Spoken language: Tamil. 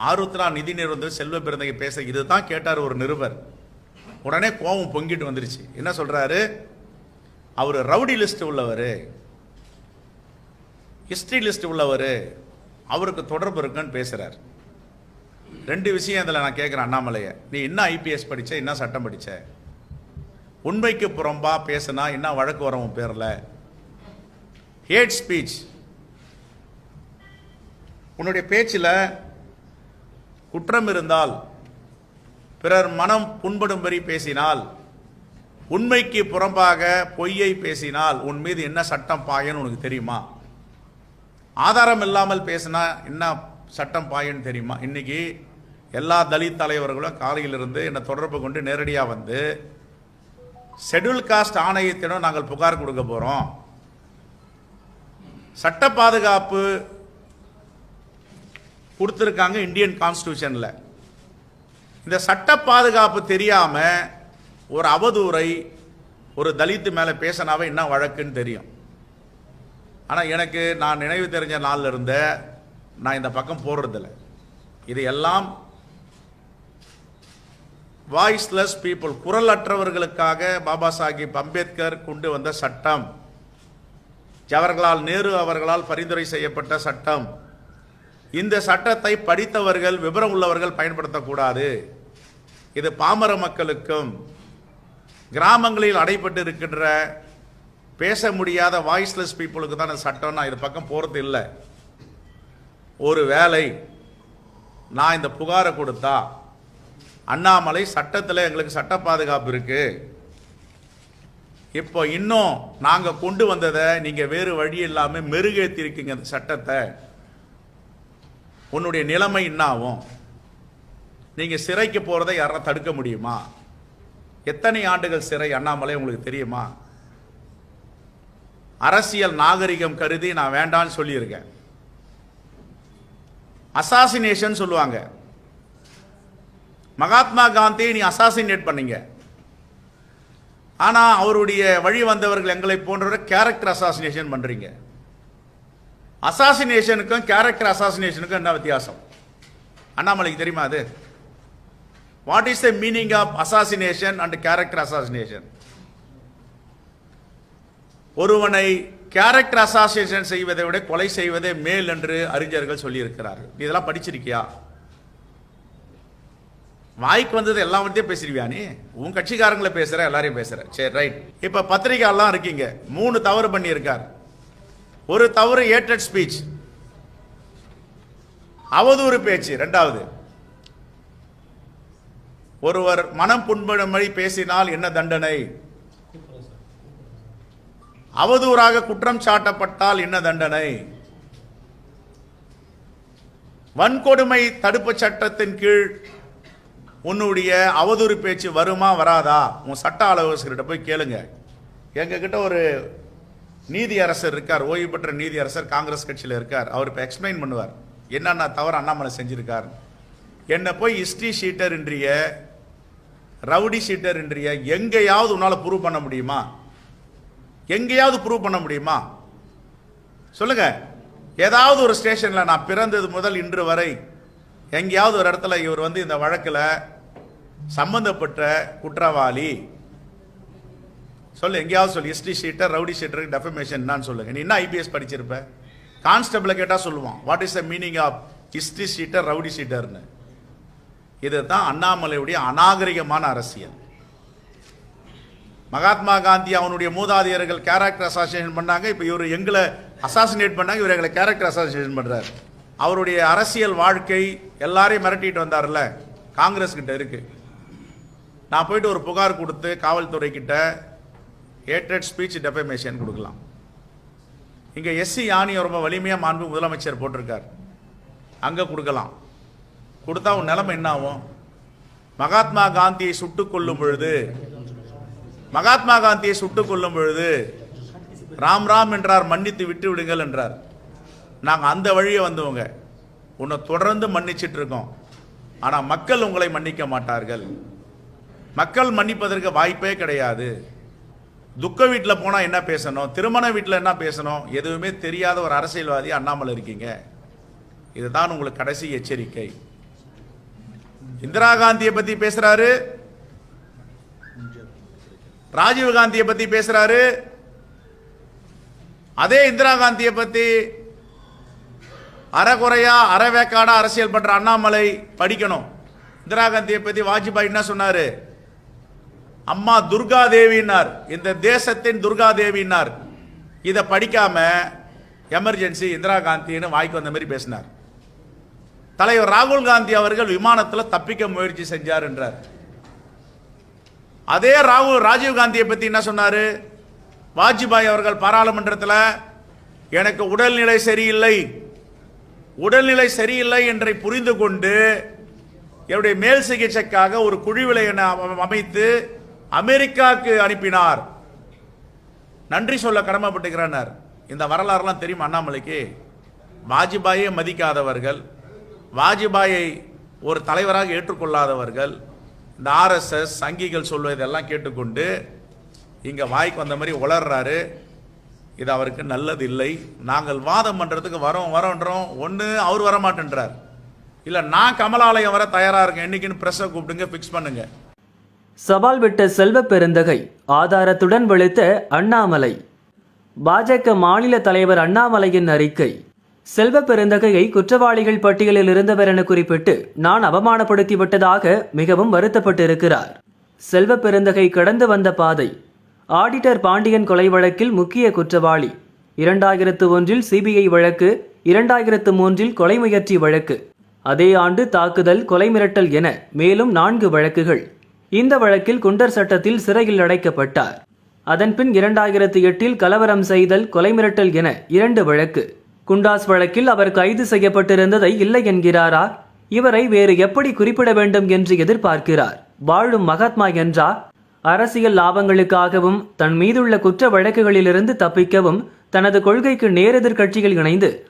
ஆருத்ரா நிதி நிறுவனம் செல்வ பிறந்தகை பேச இதுதான் கேட்டார் ஒரு நிருபர். உடனே கோபம் பொங்கிட்டு வந்துருச்சு. என்ன சொல்றாரு? அவர் ரவுடி லிஸ்ட் உள்ளவர். ஹிஸ்டரி லிஸ்ட் உள்ளவர். அவருக்கு தொடர்பு இருக்குன்னு பேசுகிறார் ரெண்டு விஷயம் இதில் நான் கேட்குறேன் அண்ணாமலையை. நீ என்ன ஐபிஎஸ் படித்த என்ன சட்டம் படித்த உண்மைக்கு புறம்பா பேசுனா என்ன வழக்கு வரும் உன் பேரில்? Hate speech. உன்னுடைய பேச்சில் குற்றம் இருந்தால் பிறர் மனம் புண்படும்படி பேசினால் உண்மைக்கு புறம்பாக பொய்யை பேசினால் உன் மீது என்ன சட்டம் பாயன்னு உனக்கு தெரியுமா? ஆதாரம் இல்லாமல் பேசினா என்ன சட்டம் பாயன்னு தெரியுமா? இன்னைக்கு எல்லா தலித் தலைவர்களும் காலையிலிருந்து என்னை தொடர்பு கொண்டு நேரடியாக வந்து ஷெட்யூல் காஸ்ட் ஆணையத்திடம் நாங்கள் புகார் கொடுக்க போகிறோம் சட்ட பாதுகாப்பு கொடுத்துருக்காங்க இந்தியன் கான்ஸ்டியூஷனில். இந்த சட்ட பாதுகாப்பு தெரியாமல் ஒரு அவதூறை ஒரு தலித்து மேலே பேசினாவே என்ன வழக்குன்னு தெரியும். ஆனால் எனக்கு நான் நினைவு தெரிஞ்ச நாளில் இருந்த நான் இந்த பக்கம் போடுறதில்ல இது எல்லாம் வாய்ஸ்லெஸ் பீப்புள் குரலற்றவர்களுக்காக பாபா சாஹிப் அம்பேத்கர் கொண்டு வந்த சட்டம். ஜவஹர்லால் நேரு அவர்களால் பரிந்துரை செய்யப்பட்ட சட்டம். இந்த சட்டத்தை படித்தவர்கள் விவரம் உள்ளவர்கள் பயன்படுத்தக்கூடாது. இது பாமர மக்களுக்கும் கிராமங்களில் அடைபட்டு இருக்கின்ற பேச முடியாத வாய்ஸ்லெஸ் பீப்புளுக்கு தான் இந்த சட்டம் நான் இது பக்கம் போகிறது இல்லை. ஒரு வேலை நான் இந்த புகாரை கொடுத்தா அண்ணாமலை சட்டத்தில் எங்களுக்கு சட்ட பாதுகாப்பு இருக்குது இப்போ இன்னும் நாங்கள் கொண்டு வந்ததை நீங்கள் வேறு வழி இல்லாமல் மெருகேற்றிருக்கீங்க இந்த அந்த சட்டத்தை. உன்னுடைய நிலைமை என்ன ஆகும் நீங்கள் சிறைக்கு போகிறதை யாரா தடுக்க முடியுமா? எத்தனை ஆண்டுகள் சிறை? அண்ணாமலை உங்களுக்கு தெரியுமா? அரசியல் நாகரிகம் கருதி நான் வேண்டான்னு சொல்லியிருக்கேன். அசாசினேஷன் சொல்லுவாங்க. மகாத்மா காந்தி நீ அசாசினேட் பண்ணீங்க. ஆனால் அவருடைய வழி வந்தவர்கள் எங்களை போன்றவரை கேரக்டர் அசாசினேஷன் பண்ணுறீங்க அசாசினேஷனுக்கும் கேரக்டர் அசாசினேஷனுக்கும் என்ன வித்தியாசம்? அண்ணாமலைக்கு தெரியுமா அது? What is the meaning of assassination and character assassination ஒருவனை கேரக்டர் அசாசினேஷன் செய்வதை விட கொலை செய்வதே மேல் என்று அறிஞர்கள் சொல்லியிருக்கிறார்கள். நீ இதெல்லாம் படிச்சிருக்கியா? வாய்க்கு வந்தது எல்லாவற்றையும் பேசிடுவியா நீ? உன் கட்சிக்காரங்களை பேசுகிற எல்லாரையும் பேசுகிற சரி ரைட் இப்போ பத்திரிகைலாம் இருக்கீங்க. மூணு தவறு பண்ணியிருக்கார். ஒரு தவறு ஏட்டட் ஸ்பீச் அவதூறு பேச்சு ரெண்டாவது. ஒருவர் மனம் புண்படும்படி பேசினால் என்ன தண்டனை? அவதூறாக குற்றம் சாட்டப்பட்டால் என்ன தண்டனை? வன்கொடுமை தடுப்பு சட்டத்தின் கீழ் உன்னுடைய அவதூறு பேச்சு வருமா வராதா? உன் சட்ட ஆலோசகர்கிட்ட போய் கேளுங்க. எங்ககிட்ட ஒரு நீதி அரசர் இருக்கார் ஓய்வு பெற்ற நீதி அரசர் காங்கிரஸ் கட்சியில் இருக்கார். அவர் இப்போ எக்ஸ்பிளைன் பண்ணுவார். என்னென்ன தவறு அண்ணாமலை செஞ்சிருக்கார். என்னை போய் ஹிஸ்ட்ரி ஷீட்டர் இன்றிய ரவுடி ஷீட்டர் இன்றிய எங்கேயாவது உன்னால் ப்ரூவ் பண்ண முடியுமா? எங்கேயாவது ப்ரூவ் பண்ண முடியுமா? சொல்லுங்க. ஏதாவது ஒரு ஸ்டேஷனில் நான் பிறந்தது முதல் இன்று வரை எங்கேயாவது ஒரு இடத்துல இவர் வந்து இந்த வழக்கில் சம்பந்தப்பட்ட குற்றவாளி சொல்லு எங்கேயாவது சொல்லு ஹிஸ்ட்ரி ஷீட்டர் ரவுடி ஷீட்டருக்கு டெஃபமேஷன் என்னன்னு சொல்லுங்க நீ என்ன ஐபிஎஸ் படிச்சிருப்ப? கான்ஸ்டபிளை கேட்டால் சொல்லுவான் what is the meaning of history sheeter rowdy ஷீட்டர்னு இதுதான் அண்ணாமலையுடைய அநாகரிகமான அரசியல். மகாத்மா காந்தி அவனுடைய மூதாதையர்கள் கேரக்டர் அசாசினேஷன் பண்ணாங்க இப்போ இவர் எங்களை அசாசினேட் பண்ணாங்க இவர் எங்களை கேரக்டர் அசாசினேஷன் பண்ணுறார் அவருடைய அரசியல் வாழ்க்கை எல்லாரையும் மிரட்டிட்டு வந்தார்ல காங்கிரஸ் கிட்ட இருக்கு. நான் போயிட்டு ஒரு புகார் கொடுத்து காவல்துறை கிட்ட ஏட்ரட் ஸ்பீச் டெஃபமேஷன் கொடுக்கலாம். இங்கே எஸ்சி யானியை ரொம்ப வலிமையாக மாண்பு முதலமைச்சர் போட்டிருக்கார். அங்கே கொடுக்கலாம். கொடுத்தா உன் நிலைமை என்ன ஆகும் மகாத்மா காந்தியை சுட்டு கொள்ளும் பொழுது மகாத்மா காந்தியை சுட்டுக் கொல்லும் பொழுது ராம் ராம் என்றார் மன்னித்து விட்டு விடுங்கள் என்றார். நாங்கள் அந்த வழியை வந்தவங்க. உன்னை தொடர்ந்து மன்னிச்சிட்டு இருக்கோம். ஆனால் மக்கள் உங்களை மன்னிக்க மாட்டார்கள். மக்கள் மன்னிப்பதற்கு வாய்ப்பே கிடையாது. துக்க வீட்டில் போனால் என்ன பேசணும்? திருமண வீட்டில் என்ன பேசணும்? எதுவுமே தெரியாத ஒரு அரசியல்வாதி அண்ணாமலை இருக்கீங்க. இதுதான் உங்களுக்கு கடைசி எச்சரிக்கை. இந்திரா காந்தியை பற்றி பேசுறாரு. ராஜீவ் காந்தியை பற்றி பேசுறாரு. அதே இந்திரா காந்தியை பற்றி அறகுறையா அறவேக்காடா அரசியல் பண்ற அண்ணாமலை படிக்கணும். இந்திரா காந்தியை பற்றி வாஜ்பாய் என்ன சொன்னாரு? அம்மா துர்கா தேவினார் இந்த தேசத்தின் துர்கா தேவினார் இதை படிக்காம எமர்ஜென்சி இந்திரா காந்தின்னு வாய்க்கு வந்த மாதிரி பேசினார். தலைவர் ராகுல் காந்தி அவர்கள் விமானத்தில் தப்பிக்க முயற்சி செஞ்சார் என்றார் அதே ராகுல் ராஜீவ் காந்தியை பற்றி என்ன சொன்னார்? வாஜ்பாய் அவர்கள் பாராளுமன்றத்தில் எனக்கு உடல்நிலை சரியில்லை. உடல்நிலை சரியில்லை என்றை புரிந்து கொண்டு என்னுடைய மேல் சிகிச்சைக்காக ஒரு குழுவிலை என அமைத்து அமெரிக்காவுக்கு அனுப்பினார். நன்றி சொல்ல கடமைப்பட்டுக்கிறார். இந்த வரலாறுலாம் தெரியும் அண்ணாமலைக்கு? வாஜ்பாயை மதிக்காதவர்கள் வாஜ்பாயை ஒரு தலைவராக ஏற்றுக்கொள்ளாதவர்கள் இந்த ஆர்எஸ்எஸ் சங்கிகள் சொல்வதெல்லாம் கேட்டுக்கொண்டு இங்கே வாய்க்கு வந்த மாதிரி உளர்றாரு. இது அவருக்கு நல்லது இல்லை நாங்கள் வாதம் பண்ணுறதுக்கு வரோம் வரோன்றோம். ஒன்று அவர் வர மாட்டேன்றார் இல்லை நான் கமலாலயம் வர தயாராக இருக்கேன். என்றைக்குன்னு ப்ரெஸ்ஸை கூப்பிடுங்க ஃபிக்ஸ் பண்ணுங்கள் சவால் விட்ட செல்வ பெருந்தகை ஆதாரத்துடன் வெளுத்த அண்ணாமலை. பாஜக மாநில தலைவர் அண்ணாமலையின் அறிக்கை செல்வ பெருந்தகையை குற்றவாளிகள் பட்டியலில் இருந்தவர் என குறிப்பிட்டு நான் அவமானப்படுத்தி விட்டதாக மிகவும் வருத்தப்பட்டிருக்கிறார். செல்வ பெருந்தகை கடந்து வந்த பாதை ஆடிட்டர் பாண்டியன் கொலை வழக்கில் முக்கிய குற்றவாளி இரண்டாயிரத்து ஒன்றில் சிபிஐ வழக்கு இரண்டாயிரத்து மூன்றில் கொலை முயற்சி வழக்கு அதே ஆண்டு தாக்குதல் கொலை மிரட்டல் என மேலும் நான்கு வழக்குகள். இந்த வழக்கில் குண்டர் சட்டத்தில் சிறையில் அடைக்கப்பட்டார். அதன்பின் இரண்டாயிரத்தி எட்டில் கலவரம் செய்தல் கொலை மிரட்டல் என இரண்டு வழக்கு. குண்டாஸ் வழக்கில் அவர் கைது செய்யப்பட்டிருந்ததை இல்லை என்கிறாரா? இவரை வேறு எப்படி குறிப்பிட வேண்டும் என்று எதிர்பார்க்கிறார். வாழும் மகாத்மா என்றா? அரசியல் லாபங்களுக்காகவும் தன் மீதுள்ள குற்ற வழக்குகளிலிருந்து தப்பிக்கவும் தனது கொள்கைக்கு நேரெதிர் கட்சிகள் இணைந்து